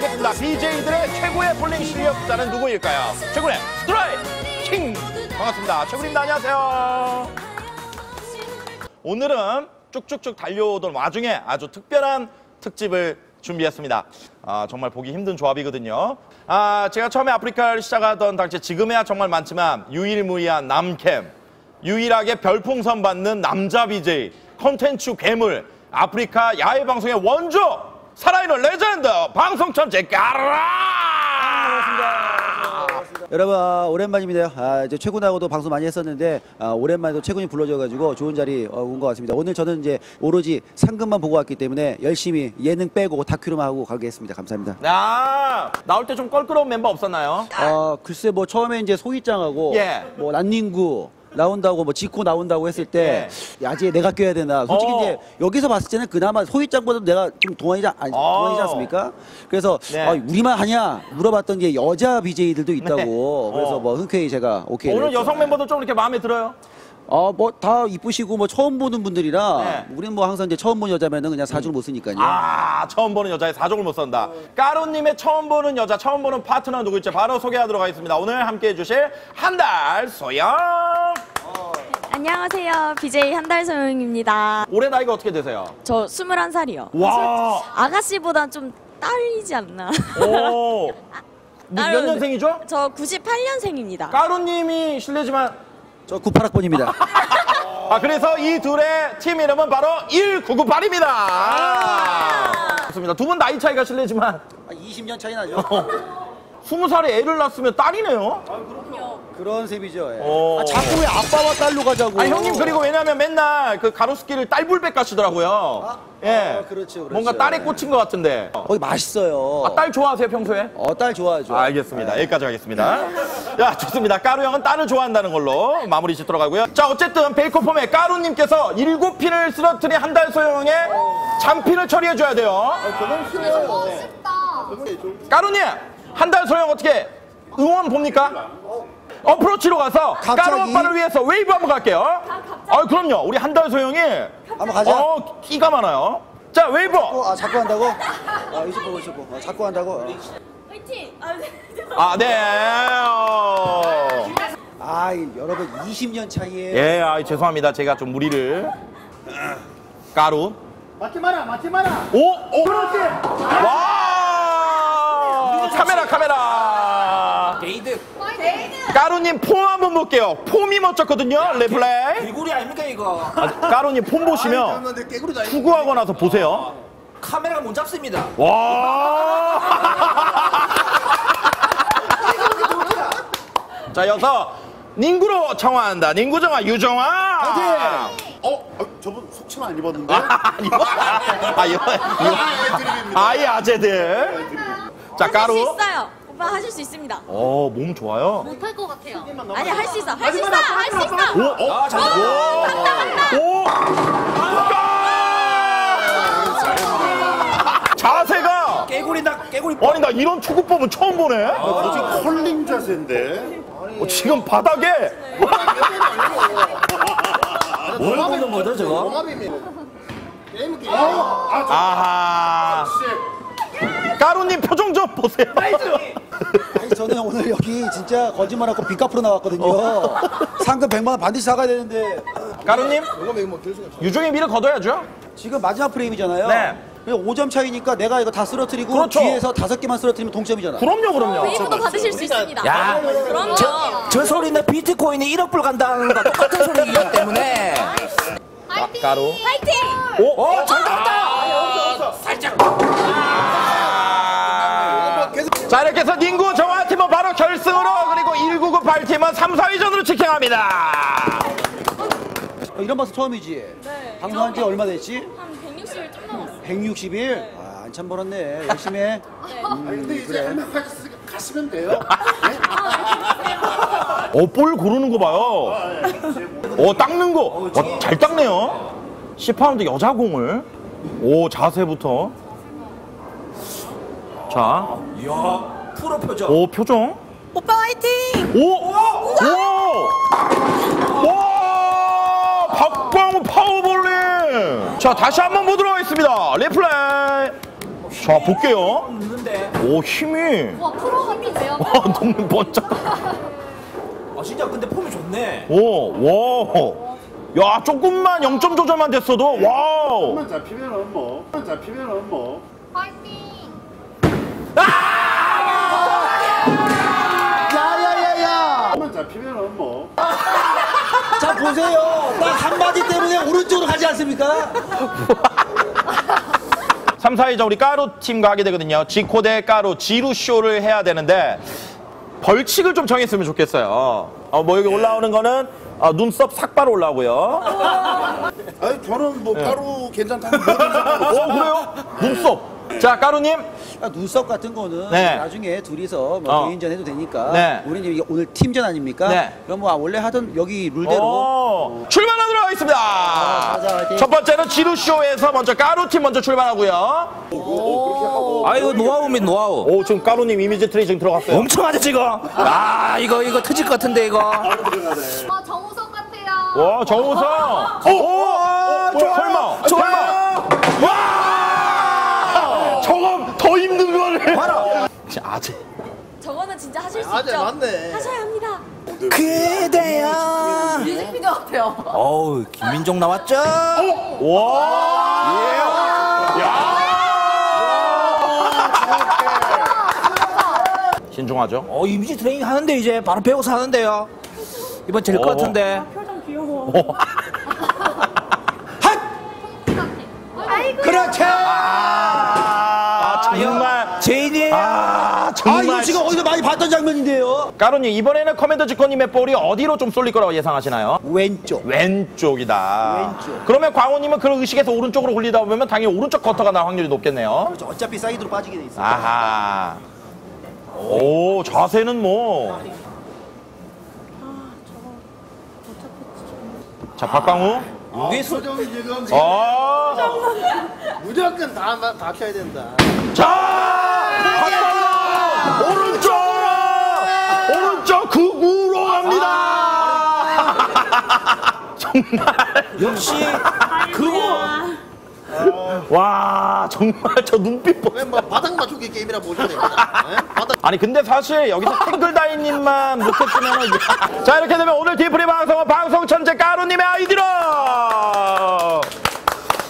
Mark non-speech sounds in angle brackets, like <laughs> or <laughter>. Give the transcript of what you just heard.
알겠습니다. BJ들의 최고의 볼링 실력자는 누구일까요? 최고의 스트라이크 킹! 반갑습니다. 최군입니다. 안녕하세요. 오늘은 쭉쭉쭉 달려오던 와중에 아주 특별한 특집을 준비했습니다. 아, 정말 보기 힘든 조합이거든요. 아, 제가 처음에 아프리카를 시작하던 당시 지금에야 정말 많지만 유일무이한 남캠, 유일하게 별풍선 받는 남자 BJ, 컨텐츠 괴물, 아프리카 야외 방송의 원조, 살아있는 레전드, 방송 천재 까라! 여러분 아, 오랜만입니다. 아, 이제 최군하고도 방송 많이 했었는데 아, 오랜만에 도 최군이 불러줘가지고 좋은 자리 어, 온것 같습니다. 오늘 저는 이제 오로지 상금만 보고 왔기 때문에 열심히 예능 빼고 다큐로만 하고 가겠습니다. 감사합니다. 아, 나올 때 좀 껄끄러운 멤버 없었나요? 어, 글쎄 뭐 처음에 이제 소희짱하고 예. 뭐 난닝구 나온다고 뭐 지코 나온다고 했을 때 야지에 내가 껴야 되나 솔직히 어. 이제 여기서 봤을 때는 그나마 소희짱보다 내가 좀 동안이지, 아니, 어. 동안이지 않습니까? 그래서 네. 어, 우리만 하냐 물어봤던 게 여자 BJ들도 있다고 네. 그래서 어. 뭐 흔쾌히 제가 오케이 오늘. 여성 멤버도 좀 이렇게 마음에 들어요? 어, 뭐 다 이쁘시고 뭐 처음 보는 분들이라 네. 우리는 뭐 항상 이제 처음 본 여자면은 그냥 사주를 못 쓰니까요. 아, 처음 보는 여자의 사족을 못 선다. 까로님의 처음 보는 여자, 처음 보는 파트너 누구일지 바로 소개하도록 하겠습니다. 오늘 함께 해주실 한 달 소영. 안녕하세요. BJ 한달 소영입니다. 올해 나이가 어떻게 되세요? 저 21살이요. 와. 아가씨보다 좀 딸이지 않나. 오. <laughs> 몇 까로는- 년생이죠? 저 98년생입니다. 까로님이 실례지만 저 98학번입니다. 아 그래서 이 둘의 팀 이름은 바로 1998입니다. 좋습니다. 두 분 나이 차이가 실례지만 20년 차이 나죠. <laughs> 20살에 애를 낳았으면 딸이네요. 그 런 셈이죠. 예. 오. 아, 자꾸 왜 아빠와 딸로 가자고. 아 형님 그리고 왜냐면 맨날 그 가로수길을 딸불백 가시더라고요. 예. 아, 그렇죠, 그렇죠. 뭔가 딸에 꽂힌 것 같은데. 거기 맛있어요. 아, 딸 좋아하세요 평소에? 어, 딸 좋아하죠. 알겠습니다. 여기까지 하겠습니다. 야, 좋습니다. 까루 형은 딸을 좋아한다는 걸로 마무리 짓도록 하고요. 자, 어쨌든 베이커폼의 까루님께서 일곱 핀을 쓰러뜨린 한 달 소형의 잔핀을 처리해 줘야 돼요. 까루님, 한 달 소형 어떻게 응원 봅니까? 어프로치로 가서? 까루 오빠를 위해서 웨이브 한번 갈게요. 아, 그럼요. 우리 한 달 소형이 한번 가자. 어, 끼가 많아요. 자, 웨이브. 어, 아, 자꾸 한다고? 아, 이쪽 보고, 이쪽 보고. 아, 자꾸 한다고? 어. 화이팅! 아, <laughs> 네. 어. 아, 이 여러분 20년 차이에. 예, 아, 죄송합니다. 제가 좀 무리를. 까루. 맞지 마라, 맞지 마라. 오, 오. 그렇지. 와. 카메라, 카메라. 까루님 폼 한번 볼게요. 폼이 멋졌거든요. 레플레이. 개구리 아닙니까 이거 아, 까루님 폼 보시면 투구하고 나서 보세요. 카메라가 못 잡습니다 와. <laughs> 자, 여서 닝구로 청화한다. 닝구 정화, 유정화. 어, 어, 저분 속치마 안 입었는데? 아, 이거, 아, 이거, 이거. 아이 아재들. 자, 하실 수 까루. 있어요. 오빠 하실 수 있습니다. 어, 몸 좋아요. 못할 것 같아요. 아니, 할 수 있어. 할 수 있어. 할 수 있어. 오, 어, 아 잠깐만 오, 오. 자세가. 개구리 나 개구리 아니, 나 이런 축구법은 처음 보네. 어, 지금 컬링 자세인데? 어, 지금 바닥에. 뭘 보는 거죠 저거. 게임 게임. 아, 저 아하. 까루님 표정 좀 보세요. 아니, 저는 오늘 여기 진짜 거짓말하고 빚 갚으러 나왔거든요. 상금 100만 원 반드시 사가야 되는데 까루님, 유종의 미를 거둬야죠. 지금 마지막 프레임이잖아요. 네. 그냥 5점 차이니까 내가 이거 다 쓰러뜨리고 그렇죠. 뒤에서 다섯 개만 쓰러뜨리면 동점이잖아. 그럼요, 그럼요. 웨이브도 받으실 수 있습니다. 야. 그럼요. 저 소리는 비트코인이 1억 불 간다는 거랑 똑같은 소리이기 때문에 까, 까루. 화이팅! 오, 어잘 나왔다 자이 렇게 해서 닝구 정화팀은 바로 결승으로 그리고 1998팀은 3, 4위전으로 직행합니다 어, 이런 방송 처음이지? 네. 방송한 지 얼마 됐지? 한 160일 좀 넘었어요. 160일? 아, 한참 벌었네. 열심히 해. 근데 이제 한명 가셨으니까 가시면 돼요. 어, 볼 고르는 거 봐요 어, 닦는 거 어, 잘 닦네요 10파운드 여자 공을 오 자세부터 자, 이야 프로 표정 오 표정 오빠 화이팅! 오! 오! 와! 박광우 파워볼링! 자, 다시 한번 보도록 하겠습니다. 리플레이. 자, 볼게요. 없는데. 오, 힘이. 와 프로 같은데요? 와, 너무 멋져. 아 진짜 근데 폼이 좋네. 오, 와. 야, 조금만 0점 조절만 됐어도, 와우. 만 잡히면은 뭐, 만 잡히면은 뭐. 파이팅! 야야야야. 만 잡히면은 뭐. 자 보세요. 딱 한마디 때문에 오른쪽으로 가지 않습니까? <laughs> 3, 4위자 우리 까루 팀과 하게 되거든요. 지코 대 까루, 지루 쇼를 해야 되는데 벌칙을 좀 정했으면 좋겠어요. 어, 뭐 여기 올라오는 거는 어, 눈썹 삭발 올라오고요. 아니 저는 뭐 가루 괜찮다면 뭐든 상관없어. 어, 그래요? 눈썹. 자, 까루님. 아, 눈썹 같은 거는 네. 나중에 둘이서 뭐 어. 개인전 해도 되니까. 네. 우리 이제 오늘 팀전 아닙니까? 네. 그럼 뭐 원래 하던 여기 룰대로 오, 출발하도록 하겠습니다. 가자, 화이팅. 첫 번째는 지루 쇼에서 먼저 까루 팀 먼저 출발하고요. 아 이거 노하우입니다 노하우. 오, 지금 까루님 이미지 트레이징 들어갔어요. 엄청 하죠 지금. 아 이거 이거 터질 것 같은데 이거. 아 정우석 같아요. 와, 정우성. 오, 오, 오, 설마, 설마. 와! 저거 더 봐라. 아재. 저거는 진짜 하실 수 있죠? 맞네. 하셔야 합니다. 그대야. 뮤직비디오 같아요. 어우 김민종 나왔죠? 신중하죠. 어 이미지 트레이닝 하는데 이제 바로 배워서 하는데요. 이번 질 것 어. 같은데. 아이고. <laughs> 까루님, 이번에는 커맨더 지코님의 볼이 어디로 좀 쏠릴 거라고 예상하시나요? 왼쪽. 왼쪽이다. 왼쪽. 그러면 광호님은 그런 의식에서 오른쪽으로 굴리다 보면 당연히 오른쪽 커터가 날 확률이 높겠네요. 그렇죠. 어차피 사이드로 빠지게 돼 있어. 아하. 오, 자세는 뭐. 자, 박광우. 이게 수... 표정이 지금 어. 무조건 다 박혀야 된다. 자! 박광우! 오른쪽으로! 오른쪽 극우로 갑니다! 정말. 역시 그거. 와, 정말 저 눈빛 보뭐 바닥 맞추기 게임이라 보셔야 됩니다. 예? 바닥 아니 근데 사실 여기서 탱글다이님만 못했으면 자 이렇게 되면 오늘 디프리 방송은 방송 천재 까루님의 아이디로